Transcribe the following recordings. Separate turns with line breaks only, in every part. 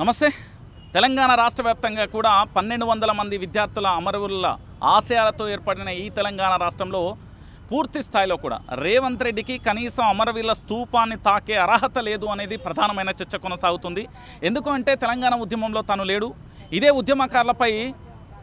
నమస్తే. తెలంగాణ రాష్ట్ర వ్యాప్తంగా కూడా పన్నెండు వందల మంది విద్యార్థుల అమరవుల ఆశయాలతో ఏర్పడిన ఈ తెలంగాణ రాష్ట్రంలో పూర్తి స్థాయిలో కూడా రేవంత్ రెడ్డికి కనీసం అమరవీరుల స్తూపాన్ని తాకే అర్హత లేదు అనేది ప్రధానమైన చర్చ కొనసాగుతుంది. ఎందుకంటే తెలంగాణ ఉద్యమంలో తను లేడు. ఇదే ఉద్యమకారులపై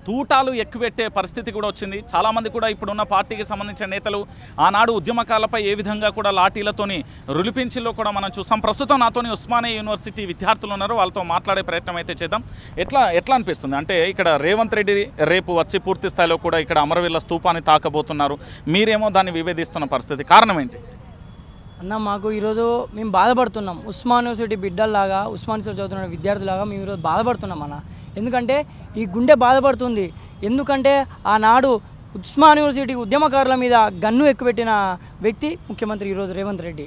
తూటాలు ఎక్కుపెట్టే పరిస్థితి కూడా వచ్చింది. చాలామంది కూడా ఇప్పుడున్న పార్టీకి సంబంధించిన నేతలు ఆనాడు ఉద్యమకాలపై ఏ విధంగా కూడా లాఠీలతోని రులిపించిలో కూడా మనం చూసాం. ప్రస్తుతం నాతోని ఉస్మానియా యూనివర్సిటీ విద్యార్థులు ఉన్నారు. వాళ్ళతో మాట్లాడే ప్రయత్నం అయితే చేద్దాం. ఎట్లా ఎట్లా అనిపిస్తుంది? అంటే ఇక్కడ రేవంత్ రెడ్డి రేపు వచ్చి పూర్తి స్థాయిలో కూడా ఇక్కడ అమరవీరుల స్థూపాన్ని తాకబోతున్నారు. మీరేమో దాన్ని విభేదిస్తున్న పరిస్థితి. కారణం ఏంటి?
అన్న మాకు ఈరోజు మేము బాధపడుతున్నాం. ఉస్మాన్ యూనివర్సిటీ బిడ్డల్లాగా ఉస్మాన్ యూనివర్సిటీ చదువుతున్న విద్యార్థులాగా మేము ఈరోజు బాధపడుతున్నాం అన్న. ఎందుకంటే ఈ గుండె బాధపడుతుంది. ఎందుకంటే ఆనాడు ఉస్మాన్ యూనివర్సిటీ ఉద్యమకారుల మీద గన్ను ఎక్కుపెట్టిన వ్యక్తి ముఖ్యమంత్రి ఈరోజు రేవంత్ రెడ్డి.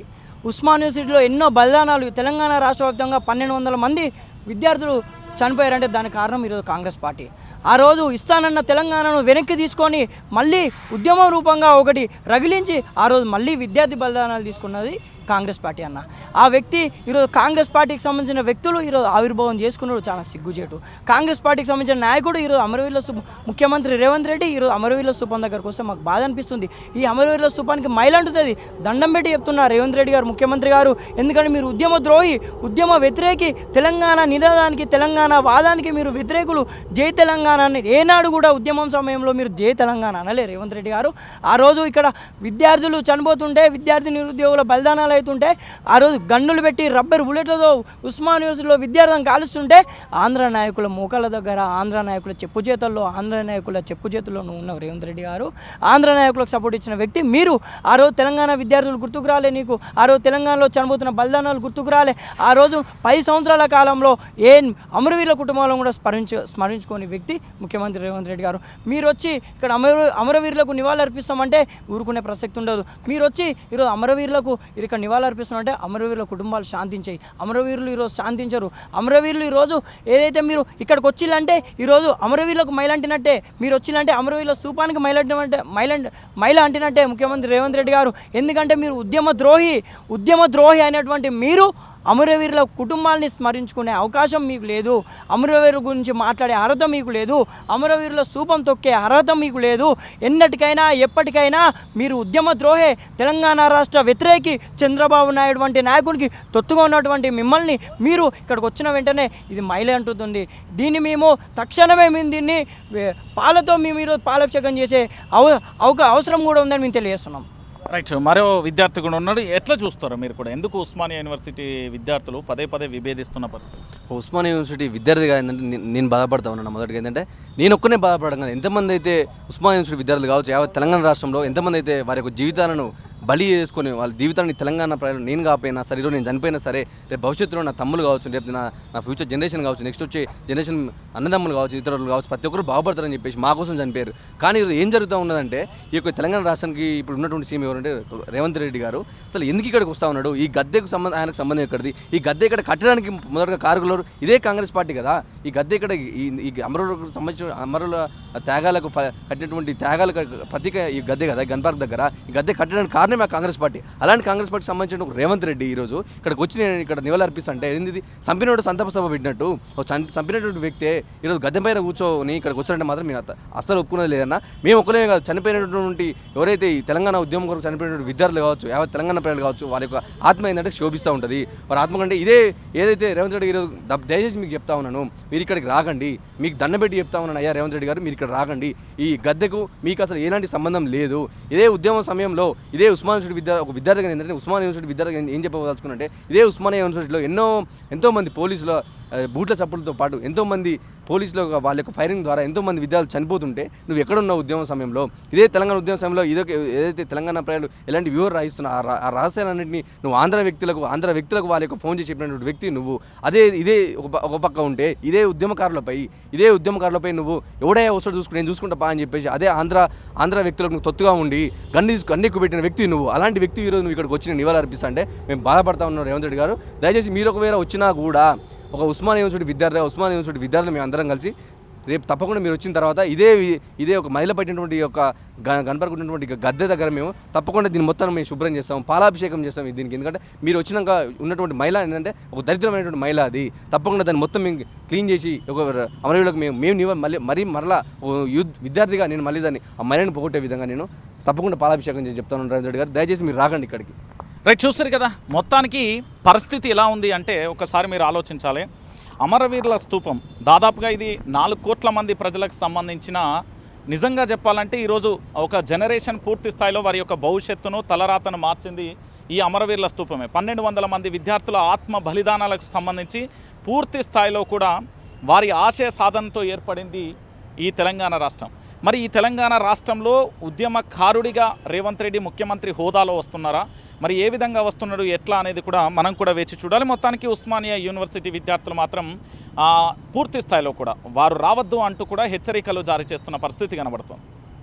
ఉస్మాన్ యూనివర్సిటీలో ఎన్నో బలిదానాలు తెలంగాణ రాష్ట్ర వ్యాప్తంగా పన్నెండు వందల మంది విద్యార్థులు చనిపోయారంటే దానికి కారణం ఈరోజు కాంగ్రెస్ పార్టీ. ఆ రోజు ఇస్తానన్న తెలంగాణను వెనక్కి తీసుకొని మళ్ళీ ఉద్యమ రూపంగా ఒకటి రగిలించి ఆ రోజు మళ్ళీ విద్యార్థి బలిదానాలు తీసుకున్నది కాంగ్రెస్ పార్టీ అన్న. ఆ వ్యక్తి ఈరోజు కాంగ్రెస్ పార్టీకి సంబంధించిన వ్యక్తులు ఈరోజు ఆవిర్భావం చేసుకున్నాడు చాలా సిగ్గుచేటు. కాంగ్రెస్ పార్టీకి సంబంధించిన నాయకుడు ఈరోజు అమరవీరుల స్థూపం ముఖ్యమంత్రి రేవంత్ రెడ్డి ఈరోజు అమరవీరుల స్థూపం దగ్గరకు వస్తే మాకు బాధ అనిపిస్తుంది. ఈ అమరవీరుల స్థూపానికి మైలంటుతుంది దండం పెట్టి చెప్తున్నా రేవంత్ రెడ్డి గారు ముఖ్యమంత్రి గారు. ఎందుకంటే మీరు ఉద్యమ ద్రోహి ఉద్యమ వ్యతిరేకి తెలంగాణ నినాదానికి తెలంగాణ వాదానికి మీరు వ్యతిరేకులు. జై తెలంగాణ ఏనాడు కూడా ఉద్యమం సమయంలో మీరు జై తెలంగాణ అనలే రేవంత్ రెడ్డి గారు. ఆ రోజు ఇక్కడ విద్యార్థులు చనిపోతుంటే విద్యార్థి నిరుద్యోగుల బలిదానాలు అవుతుంటే ఆ రోజు గన్నులు పెట్టి రబ్బర్ బుల్లెట్లతో ఉస్మాన్ యూనివర్సిటీలో విద్యార్థులను కాలుస్తుంటే ఆంధ్ర నాయకుల మోకాళ్ళ దగ్గర ఆంధ్ర నాయకుల చెప్పు చేతల్లో ఆంధ్ర నాయకుల చెప్పు చేతుల్లో ఉన్న రేవంత్ రెడ్డి గారు. ఆంధ్ర నాయకులకు సపోర్ట్ ఇచ్చిన వ్యక్తి మీరు. ఆ రోజు తెలంగాణ విద్యార్థులు గుర్తుకు రాలే నీకు. ఆ రోజు తెలంగాణలో చనిపోతున్న బలిదానాలు గుర్తుకు రాలే. ఆ రోజు పది సంవత్సరాల కాలంలో ఏ అమరవీరుల కుటుంబాలను కూడా స్మరించు స్మరించుకోని వ్యక్తి ముఖ్యమంత్రి రేవంత్ రెడ్డి గారు. మీరు వచ్చి ఇక్కడ అమర అమరవీరులకు నివాళులు అర్పిస్తామంటే ఊరుకునే ప్రసక్తి ఉండదు. మీరు వచ్చి ఈరోజు అమరవీరులకు ఇక్కడ నివాళులు అర్పిస్తామంటే అమరవీరుల కుటుంబాలు శాంతించాయి. అమరవీరులు ఈరోజు శాంతించరు. అమరవీరులు ఈరోజు ఏదైతే మీరు ఇక్కడికి వచ్చిందంటే ఈరోజు అమరవీరులకు మైలంటినట్టే మీరు వచ్చిందంటే అమరవీరుల స్థూపానికి మైలంటినట్టే మైలంట్ మైల అంటినట్టే ముఖ్యమంత్రి రేవంత్ రెడ్డి గారు. ఎందుకంటే మీరు ఉద్యమ ద్రోహి ఉద్యమ ద్రోహి అయినటువంటి మీరు అమరవీరుల కుటుంబాల్ని స్మరించుకునే అవకాశం మీకు లేదు. అమరవీరు గురించి మాట్లాడే అర్హత మీకు లేదు. అమరవీరుల స్థూపం తొక్కే అర్హత మీకు లేదు. ఎన్నటికైనా ఎప్పటికైనా మీరు ఉద్యమ ద్రోహే తెలంగాణ రాష్ట్ర వ్యతిరేకి చంద్రబాబు నాయుడు వంటి నాయకుడికి తొత్తుగా ఉన్నటువంటి మిమ్మల్ని మీరు ఇక్కడికి వచ్చిన వెంటనే ఇది మైలే అంటుతుంది. దీన్ని మేము తక్షణమే మేము దీన్ని పాలతో మేము ఈరోజు పాలాభిషేకం చేసే అవ అవక అవసరం కూడా ఉందని మేము తెలియజేస్తున్నాం.
రైట్. మరో విద్యార్థి కూడా ఉన్నాడు. ఎట్లా చూస్తారు మీరు కూడా? ఎందుకు ఉస్మానియా యూనివర్సిటీ విద్యార్థులు పదే పదే విభేదిస్తున్న పరిస్థితి?
ఉస్మానియా యూనివర్సిటీ విద్యార్థిగా ఏంటంటే నేను బాధపడతా ఉన్నాను. మొదటిగా ఏంటంటే నేను ఒక్కనే బాధపడడం కదా. ఎంతమంది అయితే ఉస్మానియా యూనివర్సిటీ విద్యార్థులు కావచ్చు యావత్ తెలంగాణ రాష్ట్రంలో ఎంతమంది అయితే వారి యొక్క జీవితాలను బలి చేసుకొని వాళ్ళ జీవితాన్ని తెలంగాణ ప్రజలు నేను కాకపోయినా సరే ఈరోజు నేను చనిపోయినా సరే రేపు భవిష్యత్తులో నా తమ్ములు కావచ్చు రేపు నా నా ఫ్యూచర్ జనరేషన్ కావచ్చు నెక్స్ట్ వచ్చే జనరేషన్ అన్నదమ్ములు కావచ్చు ఇతరులు కావచ్చు ప్రతి ఒక్కరు బాగుపడతారని చెప్పేసి మా కోసం చనిపోయారు. కానీ ఈరోజు ఏం జరుగుతూ ఉన్నదంటే ఈ యొక్క తెలంగాణ రాష్ట్రానికి ఇప్పుడు ఉన్నటువంటి సీఎం ఎవరంటే రేవంత్ రెడ్డి గారు. అసలు ఎందుకు ఇక్కడికి వస్తూ ఉన్నాడు? ఈ గద్దెకు సంబంధం ఆయనకు సంబంధం ఎక్కడిది? ఈ గద్దె ఇక్కడ కట్టడానికి మొదటగా కారకులు ఇదే కాంగ్రెస్ పార్టీ కదా. ఈ గద్దె ఇక్కడ ఈ అమరులకు సంబంధించిన అమరుల త్యాగాలకు కట్టినటువంటి త్యాగాలకు ప్రతీక ఈ గద్దె కదా గన్ పార్క్ దగ్గర. ఈ గద్దె కట్టడానికి కారణం ఆ కాంగ్రెస్ పార్టీ. అలాంటి కాంగ్రెస్ పార్టీ సంబంధించిన ఒక రేవంత్ రెడ్డి ఈరోజు ఇక్కడికి వచ్చి నేను ఇక్కడ నివాళులు అర్పిస్తుంటే ఏంది చంపినోడు సంతాప సభ పెట్టినట్టు చంపినటువంటి వ్యక్తే ఈరోజు గద్దె పైన కూర్చొని ఇక్కడికి వచ్చారంటే మాత్రం మేము అస్సలు ఒప్పుకున్నది లేదన్న. మేము ఒక్కలేమే కాదు చనిపోయినటువంటి ఎవరైతే ఈ తెలంగాణ ఉద్యమం కొరకు చనిపోయినటువంటి విద్యార్థులు కావచ్చు యావత్ తెలంగాణ ప్రజలు కావచ్చు వారి యొక్క ఆత్మ ఏంటంటే శోభిస్తూ ఉంటుంది. వారి ఆత్మ కంటే ఇదే ఏదైతే రేవంత్ రెడ్డి ఈరోజు దయచేసి మీకు చెప్తా ఉన్నాను మీరు ఇక్కడికి రాకండి. మీకు దండం పెట్టి చెప్తా ఉన్నాను అయ్యా రేవంత్ రెడ్డి గారు మీరు ఇక్కడ రాకండి. ఈ గద్దెకు మీకు అసలు ఎలాంటి సంబంధం లేదు. ఇదే ఉద్యమం సమయంలో ఇదే ఉస్మాన్ యూనివర్సిటీ విద్యా ఒక విద్యార్థిగా ఏంటంటే ఉస్మాన్ యూనివర్సిటీ విద్యార్థి ఏం చెప్పదలుచుకున్నంటే ఇదే ఉస్మానియా యూనివర్సిటీలో ఎన్నో ఎంతోమంది పోలీసుల బూట్ల చప్పులతో పాటు ఎంతోమంది పోలీసులు వాళ్ళ యొక్క ఫైరింగ్ ద్వారా ఎంతోమంది విద్యార్థులు చనిపోతుంటే నువ్వు ఎక్కడున్నావు ఉద్యమం సమయంలో? ఇదే తెలంగాణ ఉద్యమ సమయంలో ఇదొక ఏదైతే తెలంగాణ ప్రజలు ఎలాంటి వ్యూహర్ రాయిస్తున్న ఆ రహస్యాలన్నింటినీ నువ్వు ఆంధ్ర వ్యక్తులకు ఆంధ్ర వ్యక్తులకు వాళ్ళ యొక్క ఫోన్ చేసి చెప్పినటువంటి వ్యక్తి నువ్వు. అదే ఇదే ఒక ఒక పక్క ఉంటే ఇదే ఉద్యమకారులపై ఇదే ఉద్యమకారులపై నువ్వు ఎవడే వస్తాడు చూసుకుని నేను చూసుకుంటా అని చెప్పేసి అదే ఆంధ్ర ఆంధ్ర వ్యక్తులకు నువ్వు తొత్తుగా ఉండి గండి గండి గన్నెక్కు పెట్టిన వ్యక్తి నువ్వు అలాంటి వ్యక్తి ఈరోజు నువ్వు ఇక్కడికి వచ్చి నివాళులు అర్పిస్తుంటే మేము బాధపడతా ఉన్నాం రేవంత్ రెడ్డి గారు. దయచేసి మీరు ఒకవేళ వచ్చినా కూడా ఒక ఉస్మాన్ యూనివర్సిటీ విద్యార్థి ఉస్మాన్ యూనివర్సిటీ విద్యార్థులు మేము అందరం కలిసి రేపు తప్పకుండా మీరు వచ్చిన తర్వాత ఇదే ఇదే ఒక మహిళ పట్టినటువంటి ఒక గ- కనపడుకున్నటువంటి గద్దె దగ్గర మేము తప్పకుండా దీని మొత్తం మేము శుభ్రం చేస్తాం పాలాభిషేకం చేస్తాం దీనికి. ఎందుకంటే మీరు వచ్చినాక ఉన్నటువంటి మహిళ ఏంటంటే ఒక దరిద్రమైనటువంటి మహిళ అది. తప్పకుండా దాన్ని మొత్తం మేము క్లీన్ చేసి ఒక అమరవీళ్ళకి మేము మేము మళ్ళీ మరీ మరలా విద్యార్థిగా నేను మళ్ళీ దాన్ని ఆ మహిళను పోగొట్టే విధంగా నేను తప్పకుండా పాలాభిషేకం చేసి చెప్తాను రవీంద్ర రెడ్డి గారు. దయచేసి మీరు రాకండి ఇక్కడికి.
రైట్ చూస్తారు కదా మొత్తానికి పరిస్థితి ఎలా ఉంది అంటే ఒకసారి మీరు ఆలోచించాలి. అమరవీరుల స్తూపం దాదాపుగా ఇది నాలుగు కోట్ల మంది ప్రజలకు సంబంధించిన నిజంగా చెప్పాలంటే ఈరోజు ఒక జనరేషన్ పూర్తి స్థాయిలో వారి యొక్క భవిష్యత్తును తలరాతను మార్చింది ఈ అమరవీరుల స్తూపమే పన్నెండు వందల మంది విద్యార్థుల ఆత్మ బలిదానాలకు సంబంధించి పూర్తి స్థాయిలో కూడా వారి ఆశయ సాధనతో ఏర్పడింది ఈ తెలంగాణ రాష్ట్రం. మరి ఈ తెలంగాణ రాష్ట్రంలో ఉద్యమకారుడిగా రేవంత్ రెడ్డి ముఖ్యమంత్రి హోదాలో వస్తున్నారా? మరి ఏ విధంగా వస్తున్నాడు ఎట్లా అనేది కూడా మనం కూడా వేచి చూడాలి. మొత్తానికి ఉస్మానియా యూనివర్సిటీ విద్యార్థులు మాత్రం పూర్తి స్థాయిలో కూడా వారు రావద్దు అంటూ కూడా హెచ్చరికలు జారీ చేస్తున్న పరిస్థితి కనబడుతుంది.